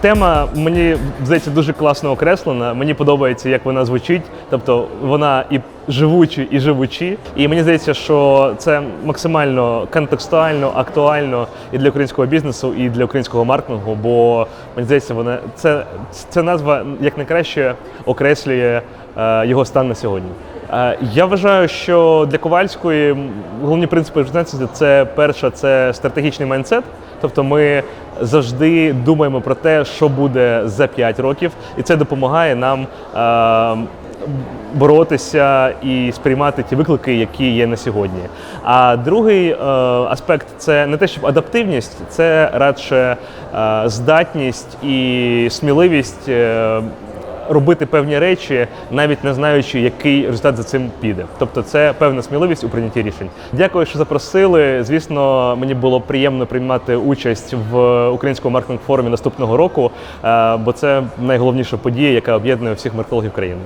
Тема мені здається дуже класно окреслена. Мені подобається, як вона звучить. Тобто вона і живучі, і живучі. І мені здається, що це максимально контекстуально, актуально і для українського бізнесу, і для українського маркетингу. Бо мені здається, вона це, ця назва як найкраще окреслює е, його стан на сьогодні. Е, Я вважаю, що для Ковальської головні принципи журналістики – це перше, це стратегічний майндсет. Тобто ми завжди думаємо про те, що буде за 5 років, і це допомагає нам е, боротися і сприймати ті виклики, які є на сьогодні. А другий е, аспект це не те, щоб адаптивність, це радше здатність і сміливість. Робити певні речі, навіть не знаючи, який результат за цим піде. Тобто, це певна сміливість у прийнятті рішень. Дякую, що запросили. Звісно, мені було приємно приймати участь в українському маркетинг форумі наступного року, е, бо це найголовніша подія, яка об'єднує всіх маркетологів країни.